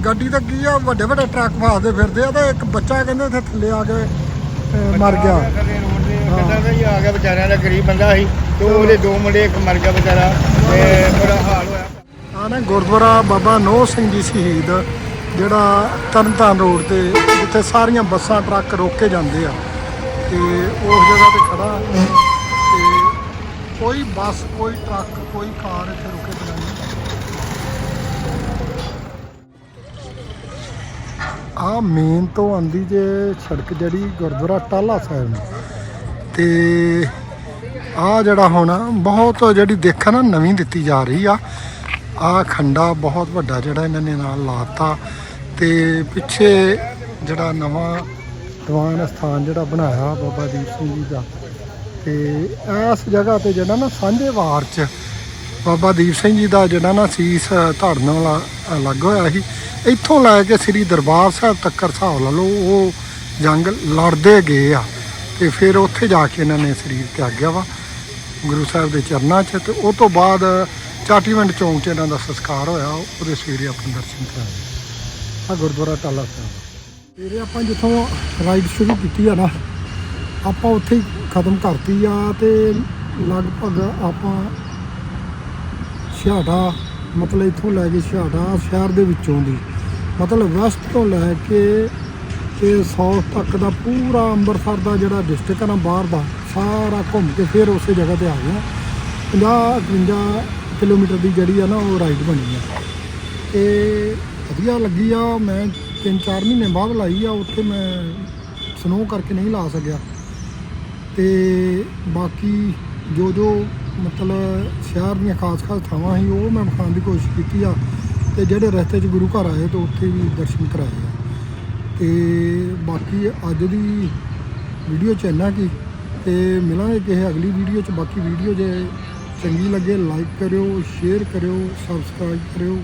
ਗੱਡੀ ਤਾਂ ਕੀ ਆ ਵੱਡੇ ਵੱਡੇ ਟਰੱਕ ਫਾਸਦੇ ਫਿਰਦੇ ਆ ਤੇ ਇੱਕ ਬੱਚਾ ਕਹਿੰਦੇ ਇੱਥੇ ਥੱਲੇ ਆ ਕੇ ਅਹ, ਮਰ ਗਿਆ। ਰੋਡ ਕਹਿੰਦਾ ਤਾਂ ਹੀ। ਆ ਗਿਆ ਵਿਚਾਰਿਆਂ ਦਾ ਗਰੀਬ ਬੰਦਾ ਸੀ। ਤੇ ਉਹਦੇ ਦੋ ਮੁੰਡੇ ਇੱਕ ਮਰ ਗਿਆ ਵਿਚਾਰਾ। ਤੇ ਬੜਾ ਹਾਲ ਹੋਇਆ। ਆ ਨਾ ਗੁਰਦੁਆਰਾ ਬਾਬਾ ਨੋਹ ਸਿੰਘ ਜੀ ਸ਼ਹੀਦ ਜਿਹੜਾ ਤਰਨਤਾਰਨ ਰੋਡ ਤੇ ਜਿੱਥੇ ਸਾਰੀਆਂ ਬੱਸਾਂ ਟਰੱਕ ਰੋਕ ਕੇ ਜਾਂਦੇ ਆ। ਤੇ ਉਸ ਜਗ੍ਹਾ ਤੇ ਖੜਾ। ਤੇ ਕੋਈ ਬੱਸ ਕੋਈ ਟਰੱਕ ਕੋਈ ਕਾਰ ਇੱਥੇ ਰੁਕੇ ਆ ਮੇਨ ਤੋਂ ਆਂਦੀ ਜੇ ਸੜਕ ਜਿਹੜੀ ਗੁਰਦੁਆਰਾ ਟਾਲਾ ਸਾਹਿਬ ਨੂੰ। ਤੇ ਆ ਜਿਹੜਾ ਹੁਣ ਬਹੁਤ ਜਿਹੜੀ ਦੇਖਣ ਨਾ ਨਵੀਂ ਦਿੱਤੀ ਜਾ ਰਹੀ ਆ। ਆ ਖੰਡਾ ਬਹੁਤ ਵੱਡਾ ਜਿਹੜਾ ਇਹਨਾਂ ਨੇ ਨਾਲ ਲਾਤਾ। ਤੇ ਪਿੱਛੇ ਜਿਹੜਾ ਨਵਾਂ ਦੀਵਾਨ ਸਥਾਨ ਜਿਹੜਾ ਬਣਾਇਆ ਬਾਬਾ ਦੀਪ ਸਿੰਘ ਜੀ ਦਾ। ਤੇ ਇਸ ਜਗ੍ਹਾ ਤੇ ਜਿਹੜਾ ਨਾ ਸਾਂਝੇ ਵਾਰ ਚ ਬਾਬਾ ਦੀਪ ਸਿੰਘ ਜੀ ਦਾ ਜਿਹੜਾ ਨਾ ਸੀਸ ਧੜਨ ਵਾਲਾ ਅਲੱਗ ਹੋਇਆ ਸੀ। ਇੱਥੋਂ ਲੈ ਕੇ ਸ੍ਰੀ ਦਰਬਾਰ ਸਾਹਿਬ ਤੱਕ ਹਿਸਾਬ ਲਾ ਲਓ, ਉਹ ਜੰਗ ਲੜਦੇ ਗਏ ਆ। ਤੇ ਫਿਰ ਉੱਥੇ ਜਾ ਕੇ ਇਹਨਾਂ ਨੇ ਸਰੀਰ ਤਿਆਗਿਆ ਵਾ, ਗੁਰੂ ਸਾਹਿਬ ਦੇ ਚਰਨਾਂ 'ਚ। ਤੇ ਉਹ ਤੋਂ ਬਾਅਦ ਚਾਟੀਵਿੰਡ ਚੌਂਕ 'ਚ ਇਹਨਾਂ ਦਾ ਸੰਸਕਾਰ ਹੋਇਆ, ਉਹਦੇ ਸਵੇਰੇ ਆਪਾਂ ਦਰਸ਼ਨ ਕਰਾਏ। ਆ ਗੁਰਦੁਆਰਾ ਟਾਲਾ ਸਾਹਿਬ। ਸਵੇਰੇ ਆਪਾਂ ਜਿੱਥੋਂ ਰਾਈਡ ਸ਼ੁਰੂ ਕੀਤੀ ਆ ਨਾ, ਆਪਾਂ ਉੱਥੇ ਹੀ ਖਤਮ ਕਰਤੀ ਆ ਤੇ ਲਗਭਗ ਆਪਾਂ ਛਿਆਟਾ ਮਤਲਬ ਇੱਥੋਂ ਲੈ ਕੇ ਛਿਆਟਾ ਸ਼ਹਿਰ ਦੇ ਵਿੱਚੋਂ ਦੀ। ਮਤਲਬ ਵੈਸਟ ਤੋਂ ਲੈ ਕੇ ਤੇ ਸਾਊਥ ਤੱਕ ਦਾ ਪੂਰਾ ਅੰਮ੍ਰਿਤਸਰ ਦਾ ਜਿਹੜਾ ਡਿਸਟ੍ਰਿਕਟ ਆ ਨਾ, ਬਾਹਰ ਦਾ, ਸਾਰਾ ਘੁੰਮ ਕੇ ਫਿਰ ਉਸੇ ਜਗ੍ਹਾ ਤੇ ਆ ਗਿਆ 50 51 ਕਿਲੋਮੀਟਰ ਦੀ ਜਿਹੜੀ ਆ ਨਾ ਉਹ ਰਾਈਡ ਬਣੀ ਆ। ਤੇ ਵਧੀਆ ਲੱਗੀ ਆ, ਮੈਂ 3-4 ਮਹੀਨੇ ਬਾਅਦ ਲਾਈ ਆ, ਉੱਥੇ ਮੈਂ ਸਨੋ ਕਰਕੇ ਨਹੀਂ ਲਾ ਸਕਿਆ। ਤੇ ਬਾਕੀ ਜੋ ਜੋ ਮਤਲਬ ਸ਼ਹਿਰ ਦੀਆਂ ਖਾਸ ਖਾਸ ਥਾਵਾਂ ਸੀ, ਉਹ ਮੈਂ ਵਿਖਾਉਣ ਦੀ ਕੋਸ਼ਿਸ਼ ਕੀਤੀ ਆ। ਤੇ ਜਿਹੜੇ ਰਸਤੇ 'ਚ ਗੁਰੂ ਘਰ ਆਏ, ਤੇ ਉੱਥੇ ਵੀ ਦਰਸ਼ਨ ਕਰਾਏ ਆ। ਤੇ ਬਾਕੀ ਅੱਜ ਦੀ ਵੀਡੀਓ 'ਚ ਇੰਨਾ ਕੀ, ਤੇ ਮਿਲਾਂਗੇ ਕਿਸੇ ਅਗਲੀ ਵੀਡੀਓ 'ਚ। ਬਾਕੀ ਵੀਡੀਓ ਜੇ ਚੰਗੀ ਲੱਗੇ ਲਾਈਕ ਕਰਿਓ ਸ਼ੇਅਰ ਕਰਿਓ ਸਬਸਕ੍ਰਾਈਬ ਕਰਿਓ।